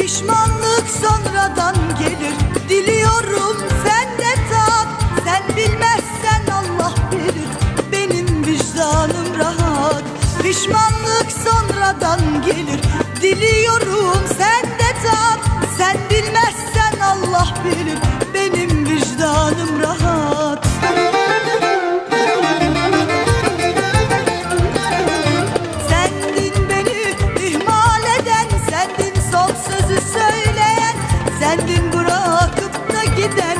Pişmanlık sonradan gelir. Diliyorum sen de tat. Sen bilmezsen Allah bilir. Benim vicdanım rahat. Pişmanlık sonradan gelir söyleyen Sendin bırakıp da giden